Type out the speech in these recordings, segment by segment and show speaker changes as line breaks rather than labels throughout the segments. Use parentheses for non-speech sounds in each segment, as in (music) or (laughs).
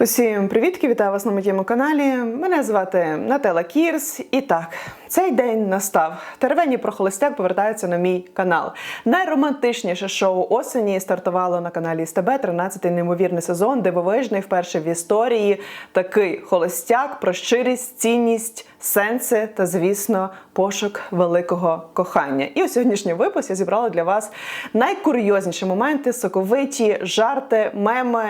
Усім привітки, вітаю вас на моєму каналі. Мене звати Нателла Кірс. І так, цей день настав. Теревені про холостяк повертаються на мій канал. Найромантичніше шоу осені стартувало на каналі СТБ 13-й неймовірний сезон, дивовижний вперше в історії. Такий холостяк про щирість, цінність, сенси та, звісно, пошук великого кохання. І у сьогоднішній випуск я зібрала для вас найкурйозніші моменти, соковиті, жарти, меми,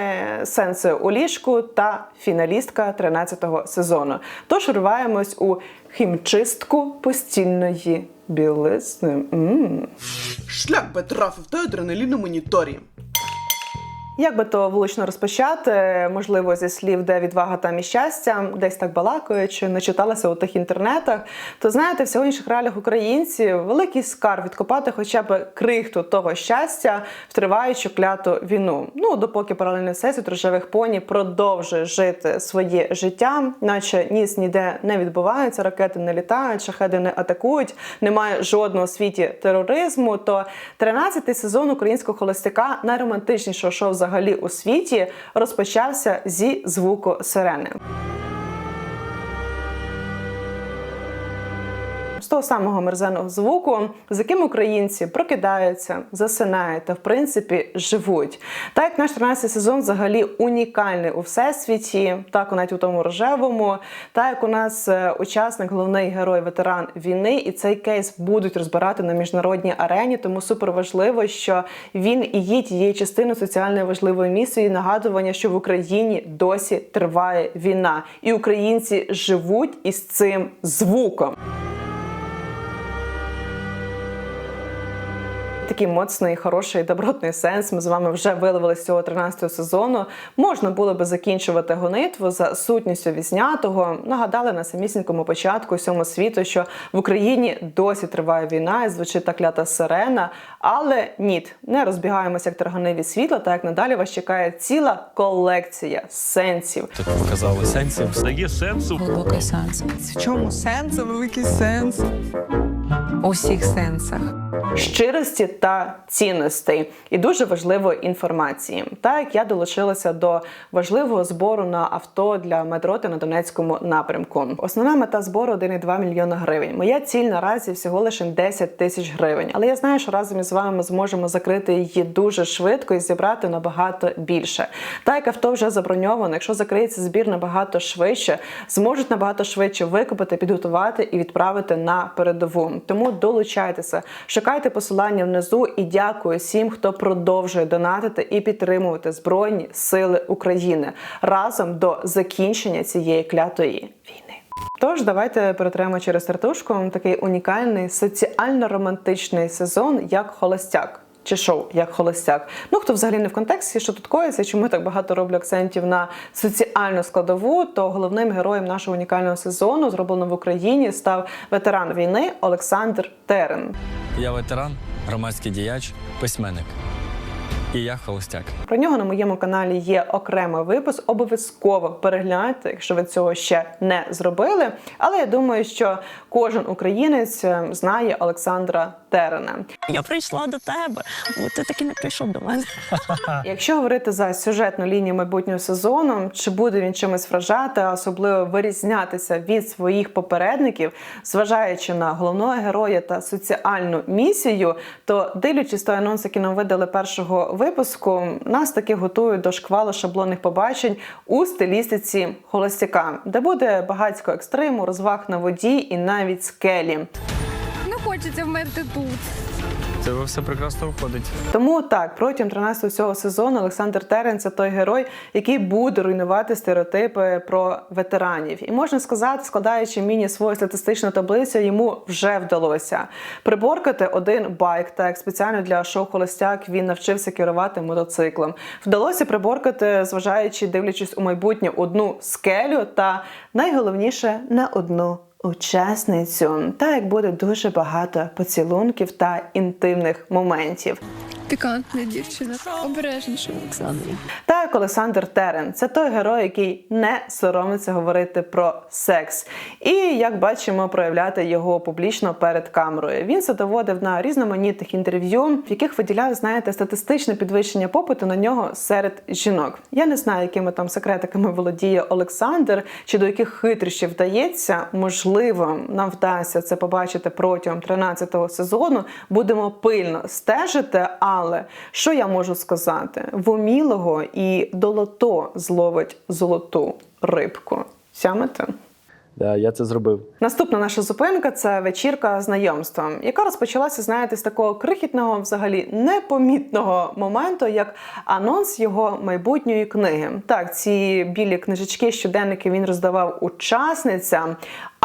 сенси у ліжку та фіналістка 13-го сезону. Тож вриваємось у хімчистку постільної білизни.
Шлях би трафив той адреналін у моніторі.
Як би то влучно розпочати, можливо, зі слів, де відвага там і щастя, десь так балакаючи, не читалася у тих інтернетах, то знаєте, в сьогоднішніх реаліях українців великий скарб відкопати хоча б крихту того щастя в триваючу кляту війну. Ну допоки паралельний всесвіт рожевих поні продовжує жити своє життя, наче ніс ніде не відбувається, ракети не літають, шахеди не атакують, немає жодного світі тероризму. То 13-й сезон українського холостяка найромантичнішого шоу взагалі у світі розпочався зі звуку сирени. Того самого мерзеного звуку, з яким українці прокидаються, засинають та в принципі живуть. Так наш 13 сезон взагалі унікальний у всесвіті, так навіть у тому рожевому, так як у нас е, учасник, головний герой, ветеран війни, і цей кейс будуть розбирати на міжнародній арені. Тому супер важливо, що він і є тією частиною соціальної важливої місії нагадування, що в Україні досі триває війна, і українці живуть із цим звуком. Такий моцний, хороший, добротний сенс. Ми з вами вже виловили з цього 13-го сезону. Можна було би закінчувати гонитву за сутністю візнятого. Нагадали на самісінькому початку всьому світу, що в Україні досі триває війна і звучить та клята сирена. Але ні, не розбігаємося як тарганиві світла, так як надалі вас чекає ціла колекція сенсів.
Так ви казали сенсів.
Дає сенсу
глибокий сенс
В чому сенс? Великий сенс.
у всіх сенсах.
Щирості та цінностей і дуже важливої інформації. Так я долучилася до важливого збору на авто для медроти на Донецькому напрямку. Основна мета збору 1,2 мільйона гривень. Моя ціль наразі всього лише 10 тисяч гривень. Але я знаю, що разом із вами ми зможемо закрити її дуже швидко і зібрати набагато більше. Так як авто вже заброньовано, якщо закриється збір набагато швидше, зможуть набагато швидше викупити, підготувати і відправити на передову. Тому долучайтеся, шукайте посилання внизу і дякую всім, хто продовжує донатити і підтримувати Збройні Сили України разом до закінчення цієї клятої війни. Тож давайте перетремо через тартушку такий унікальний соціально-романтичний сезон, як холостяк. Чи шоу як холостяк. Ну хто взагалі не в контексті, що тут коїться, чому так багато роблю акцентів на соціальну складову, то головним героєм нашого унікального сезону, зробленого в Україні, став ветеран війни Олександр Терен.
Я ветеран, громадський діяч, письменник. І я холостяк.
Про нього на моєму каналі є окремий випуск. Обов'язково перегляньте, якщо ви цього ще не зробили. Але я думаю, що кожен українець е, знає Олександра Терена.
Я прийшла до тебе, бо ти таки не прийшов до мене. (laughs)
Якщо говорити за сюжетну лінію майбутнього сезону, чи буде він чимось вражати, особливо вирізнятися від своїх попередників, зважаючи на головного героя та соціальну місію, то дивлячись той анонс, який нам видали першого випуску, нас таки готують до шквалу шаблонних побачень у стилістиці холостяка, де буде багатько екстриму, розваг на воді і навіть скелі.
Не хочеться вмерти тут.
Ви все прекрасно виходить.
Тому так, протягом 13-го цього сезону Олександр Терен це той герой, який буде руйнувати стереотипи про ветеранів. І можна сказати, складаючи міні свою статистичну таблицю, йому вже вдалося приборкати один байк. Так спеціально для шоу Холостяк він навчився керувати мотоциклом. Вдалося приборкати, зважаючи, дивлячись у майбутнє одну скелю, та найголовніше не одну учасницю. Та як буде дуже багато поцілунків та інтимних моментів.
Пікантна дівчина. Обережніше, Олександрі.
Так, як Олександр Терен. Це той герой, який не соромиться говорити про секс. І як бачимо, проявляти його публічно перед камерою. Він це доводив на різноманітних інтерв'ю, в яких виділяв, знаєте, статистичне підвищення попиту на нього серед жінок. Я не знаю, якими там секретиками володіє Олександр, чи до яких хитрощів вдається. Можливо, нам вдасться це побачити протягом 13-го сезону. Будемо пильно стежити. Але що я можу сказати? В умілого і долото зловить золоту рибку. Сямете?
Да, я це зробив.
Наступна наша зупинка це вечірка знайомства, яка розпочалася, знаєте, з такого крихітного, взагалі непомітного моменту, як анонс його майбутньої книги. Так, ці білі книжечки, щоденники він роздавав учасницям.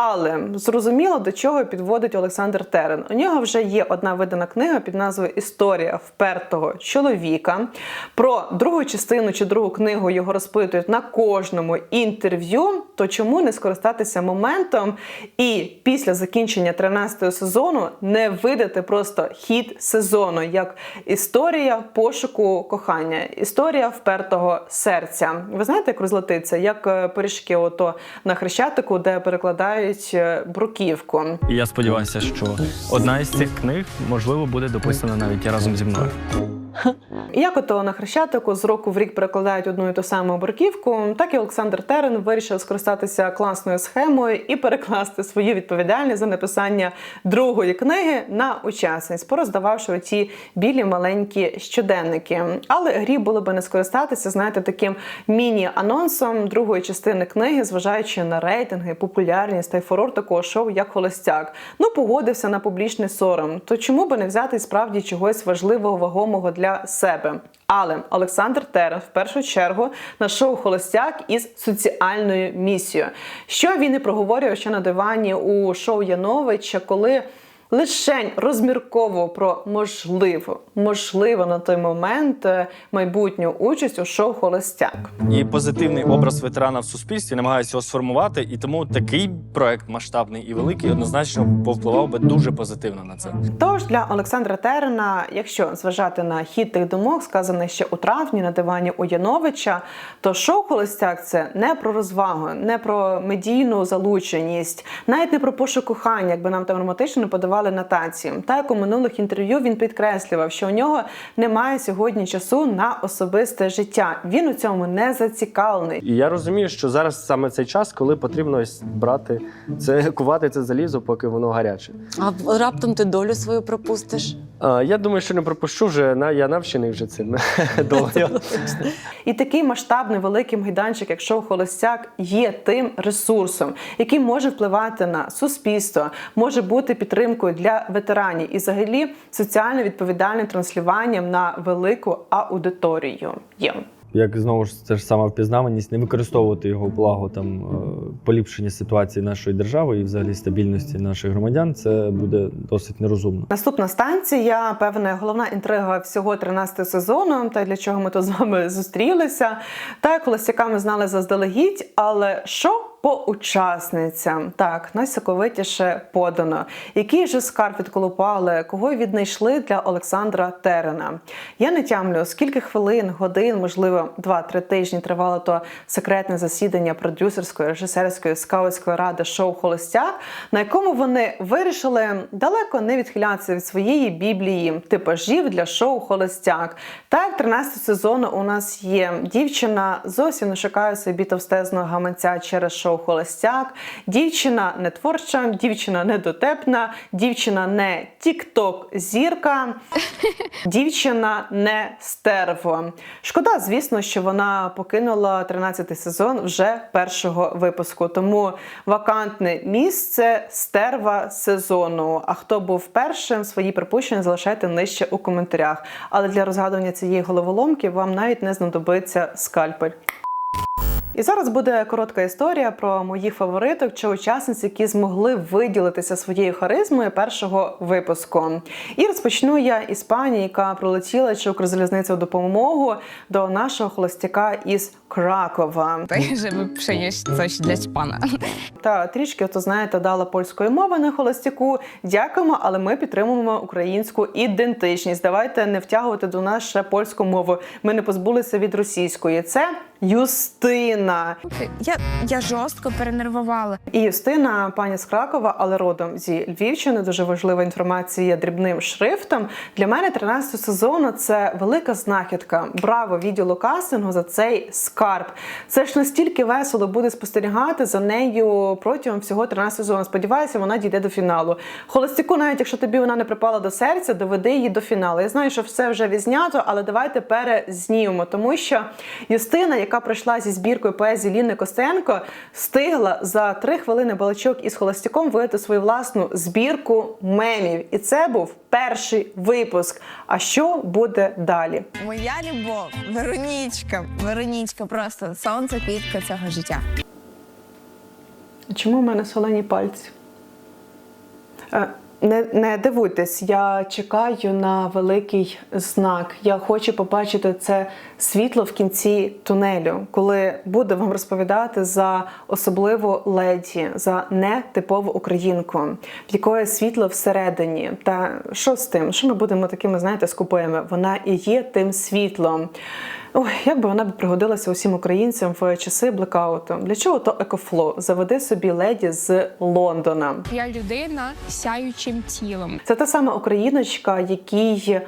Але зрозуміло, до чого підводить Олександр Терен. У нього вже є одна видана книга під назвою Історія впертого чоловіка. Про другу частину чи другу книгу його розпитують на кожному інтерв'ю. То чому не скористатися моментом і після закінчення 13-го сезону не видати просто хід сезону, як історія пошуку кохання, історія впертого серця. Ви знаєте, як розлетиться? Як е, пиріжки, ото на хрещатику, де перекладають е, бруківку.
І я сподіваюся, що одна із цих книг, можливо, буде дописана навіть разом зі мною. (laughs)
Як ото на хрещатику з року в рік перекладають одну і ту саму бруківку, так і Олександр Терен вирішив скористатися класною схемою і перекласти свою відповідальність за написання другої книги на учасниць, пороздававши ті білі маленькі щоденники. Але грі було би не скористатися, знаєте, таким міні-анонсом другої частини книги, зважаючи на рейтинги, популярність та й фурор такого шоу, як Холостяк. Ну, погодився на публічний сором. То чому би не взяти справді чогось важливого, вагомого для себе? Але Олександр Терен в першу чергу нашов Холостяк із соціальною місією. Що він і проговорював ще на дивані у шоу Яновича, коли лишень розмірковував про можливо, можливо на той момент е, майбутню участь у шоу Холостяк.
і позитивний образ ветерана в суспільстві, намагаюся його сформувати. І тому такий проект масштабний і великий однозначно повпливав би дуже позитивно на це.
Тож для Олександра Терена, якщо зважати на хід тих думок, сказаних ще у травні на дивані у Яновича, то шоу Холостяк це не про розвагу, не про медійну залученість, навіть не про пошук кохання, якби нам там романтично не подавали нотації. Та як у минулих інтерв'ю він підкреслював, що у нього немає сьогодні часу на особисте життя. Він у цьому не зацікавлений.
І я розумію, що зараз саме цей час, коли потрібно ось брати це, (laughs) кувати це залізо, поки воно гаряче.
А раптом ти долю свою пропустиш.
А, я думаю, що не пропущу вже на я навчений вже цим (laughs) долею.
І такий масштабний великий майданчик, як шоу Холостяк, є тим ресурсом, який може впливати на суспільство, може бути підтримкою для ветеранів і взагалі соціально відповідальним транслюванням на велику аудиторію. Є.
Як знову ж це ж сама впізнаваність, не використовувати його в благо там е, поліпшення ситуації нашої держави і взагалі стабільності наших громадян, це буде досить нерозумно.
Наступна станція, певне, головна інтрига всього 13 сезону, та для чого ми тут з вами зустрілися. Так, холостяка ми знали заздалегідь, але що? По учасницям так найсоковитіше подано. Який же скарб відколупали, кого віднайшли для Олександра Терена? Я не тямлю, скільки хвилин, годин, можливо, 2-3 тижні тривало то секретне засідання продюсерської, режисерської скаутської ради шоу Холостяк, на якому вони вирішили далеко не відхилятися від своєї біблії типажів для шоу Холостяк. Так, 13 сезону у нас є дівчина, зовсім не шукає собі товстезного гаманця через шоу Холостяк. Дівчина не творча, дівчина не дотепна, дівчина не тік-ток зірка, (laughs) дівчина не стерво. Шкода, звісно, що вона покинула 13 сезон вже першого випуску. Тому вакантне місце стерва сезону. А хто був першим, свої припущення залишайте нижче у коментарях. Але для розгадування цієї головоломки вам навіть не знадобиться скальпель. І зараз буде коротка історія про моїх фавориток чи учасниць, які змогли виділитися своєю харизмою першого випуску. І розпочну я із пані, яка прилетіла чи Укрзалізницю допомогу до нашого холостяка із Кракова.
Żeby przynieść coś dla pana.
Та трішки, то знаєте, дала польської мови на холостяку. Дякуємо, але ми підтримуємо українську ідентичність. Давайте не втягувати до нас ще польську мову. Ми не позбулися від російської. Це Юстина.
Я, я жорстко перенервувала.
І Юстина, пані з Кракова, але родом зі Львівщини. Дуже важлива інформація дрібним шрифтом. Для мене 13 сезону це велика знахідка. Браво відділу кастингу за цей скарб. Це ж настільки весело буде спостерігати за нею протягом всього 13 сезону. Сподіваюся, вона дійде до фіналу. Холостяку, навіть якщо тобі вона не припала до серця, доведи її до фіналу. Я знаю, що все вже відзнято, але давайте перезнімемо, тому що Юстина, яка прийшла зі збіркою поезії Ліни Костенко, встигла за три хвилини балачок із холостяком видати свою власну збірку мемів. І це був перший випуск. А що буде далі?
Моя любов, Веронічка, Веронічка, просто сонце, квітка цього життя.
Чому в мене солені пальці? Не, не дивуйтесь, я чекаю на великий знак. Я хочу побачити це світло в кінці тунелю, коли буду вам розповідати за особливу леді, за нетипову українку, в якої світло всередині. Та що з тим? Що ми будемо такими, знаєте, скупими? Вона і є тим світлом. Ой, як би вона б пригодилася усім українцям в часи блекауту. Для чого то екофло? Заведи собі леді з Лондона.
Я людина з сяючим тілом.
Це та сама україночка, який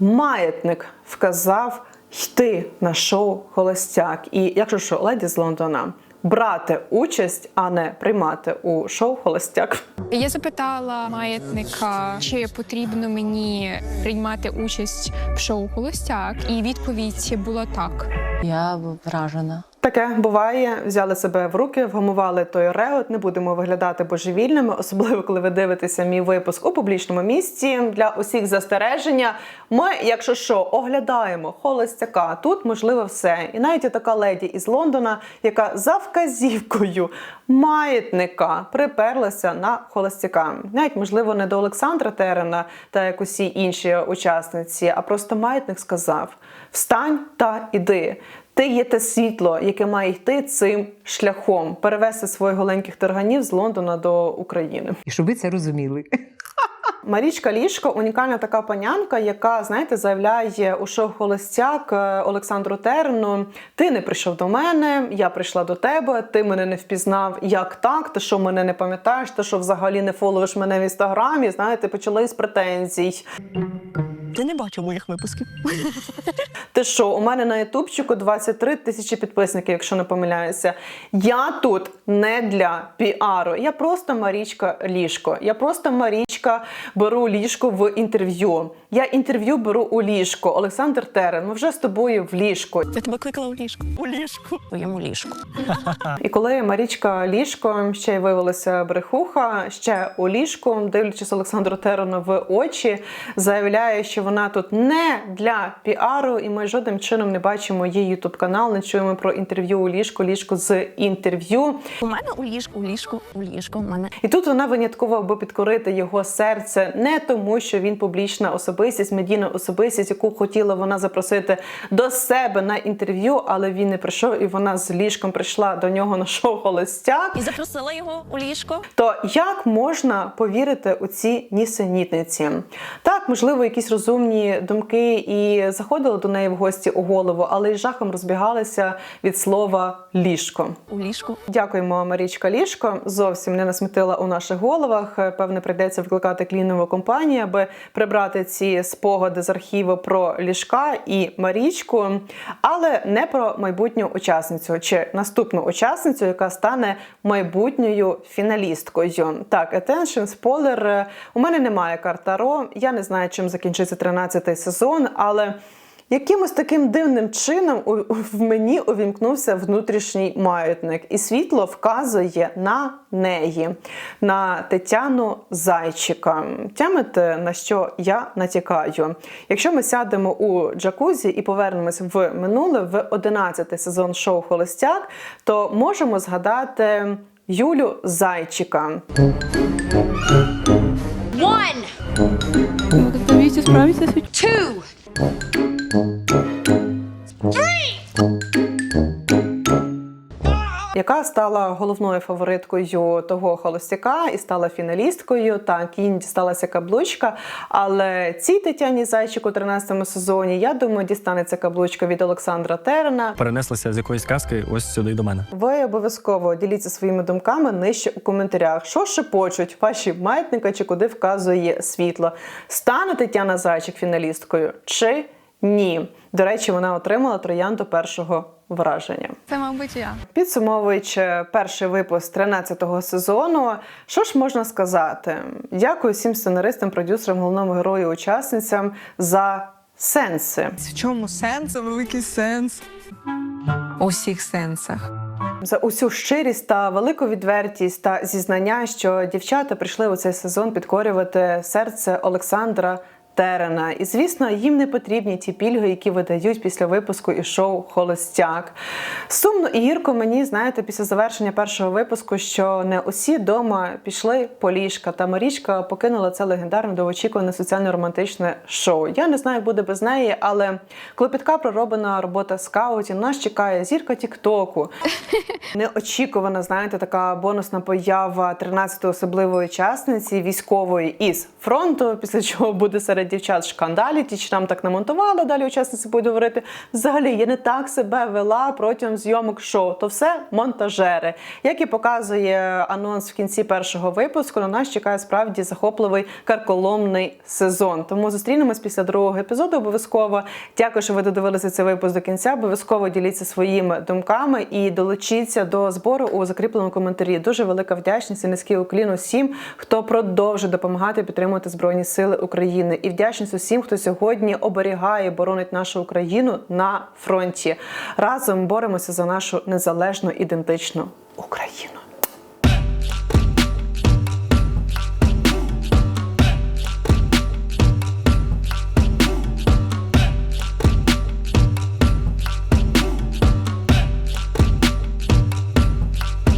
маятник вказав йти на шоу Холостяк. І якщо що, леді з Лондона. Брати участь, а не приймати у шоу Холостяк.
Я запитала маятника, чи потрібно мені приймати участь в шоу Холостяк, і відповідь була так.
Я вражена.
Таке буває, взяли себе в руки, вгамували той реот. Не будемо виглядати божевільними, особливо коли ви дивитеся мій випуск у публічному місці. Для усіх застереження. Ми, якщо що, оглядаємо холостяка. Тут можливо все. І навіть є така леді із Лондона, яка за вказівкою маятника приперлася на холостяка. Навіть можливо не до Олександра Терена та як усі інші учасниці, а просто маятник сказав: встань та іди. Ти є те світло, яке має йти цим шляхом, перевести своїх голеньких тарганів з Лондона до України.
І щоб ви це розуміли. (laughs)
Марічка Лішко унікальна така панянка, яка, знаєте, заявляє у шоу Холостяк е, Олександру Терну: Ти не прийшов до мене, я прийшла до тебе, ти мене не впізнав. Як так? Ти що мене не пам'ятаєш? Ти що взагалі не фоловиш мене в інстаграмі? Знаєте, почали з претензій.
Ти не бачив моїх випусків.
Ти що, у мене на ютубчику 23 тисячі підписників, якщо не помиляюся. Я тут не для піару. Я просто Марічка ліжко. Я просто Марічка беру ліжко в інтерв'ю. Я інтерв'ю беру у ліжко. Олександр Терен, ми вже з тобою в ліжко.
Я тебе кликала у ліжку. У ліжку. В твоєму ліжку.
І коли Марічка ліжко ще й виявилася брехуха, ще у ліжку, дивлячись Олександру Терену в очі, заявляє, що вона тут не для піару, і ми жодним чином не бачимо її ютуб канал, не чуємо про інтерв'ю у ліжку, ліжко з інтерв'ю.
У мене у ліжку, у ліжку, у ліжку. У мене
І тут вона винятково аби підкорити його серце не тому, що він публічна особистість, медійна особистість, яку хотіла вона запросити до себе на інтерв'ю, але він не прийшов, і вона з ліжком прийшла до нього на шоу Холостяк.
і запросила його у ліжко.
То як можна повірити у ці нісенітниці? Так, можливо, якісь розумні думки і заходили до неї в гості у голову, але й жахом розбігалися від слова ліжко.
У ліжку.
Дякуємо, Марічка Ліжко. Зовсім не насмітила у наших головах. Певне, прийдеться викликати клінову компанію, аби прибрати ці спогади з архіву про ліжка і Марічку, але не про майбутню учасницю чи наступну учасницю, яка стане майбутньою фіналісткою. Так, attention, спойлер. У мене немає карт Таро. Я не знаю, чим закінчиться 13-й сезон, але. Якимось таким дивним чином в мені увімкнувся внутрішній маятник, і світло вказує на неї, на Тетяну Зайчика. Тямите, на що я натякаю? Якщо ми сядемо у джакузі і повернемось в минуле, в 11 сезон шоу Холостяк, то можемо згадати Юлю Зайчика. Two. Three. Яка стала головною фавориткою того холостяка і стала фіналісткою. Так, їй дісталася каблучка. Але цій Тетяні Зайчик у 13-му сезоні, я думаю, дістанеться каблучка від Олександра Терена.
Перенеслася з якоїсь казки ось сюди до мене.
Ви обов'язково діліться своїми думками нижче у коментарях. Що шепочуть ваші маятника чи куди вказує світло? Стане Тетяна Зайчик фіналісткою чи ні? До речі, вона отримала троянду першого враження.
Це, мабуть, я.
Підсумовуючи перший випуск 13-го сезону, що ж можна сказати? Дякую всім сценаристам, продюсерам, головному герою, учасницям за сенси,
В чому сенс? Великий сенс.
У всіх сенсах.
за усю щирість та велику відвертість та зізнання, що дівчата прийшли у цей сезон підкорювати серце Олександра. Терена. І звісно, їм не потрібні ті пільги, які видають після випуску і шоу Холостяк. Сумно і гірко мені, знаєте, після завершення першого випуску, що не усі вдома пішли по ліжка, та Марічка покинула це легендарне довгоочікуване соціально-романтичне шоу. Я не знаю, як буде без неї, але клопітка пророблена робота скаутів. Нас чекає зірка Тіктоку. (laughs) Неочікувана, знаєте, така бонусна поява 13-ї особливої учасниці військової із фронту, після чого буде серед дівчат шкандаліті, чи нам так намонтували. Далі учасниці будуть говорити. Взагалі, я не так себе вела протягом зйомок шоу. То все монтажери. Як і показує анонс в кінці першого випуску, на нас чекає справді захопливий карколомний сезон. Тому зустрінемось після другого епізоду. Обов'язково дякую, що ви додивилися цей випуск до кінця. Обов'язково діліться своїми думками і долучіться до збору у закріпленому коментарі. Дуже велика вдячність і низький уклін усім, хто продовжує допомагати підтримувати збройні сили України, і вдячність усім, хто сьогодні оберігає, боронить нашу Україну на фронті. Разом боремося за нашу незалежну ідентичну Україну.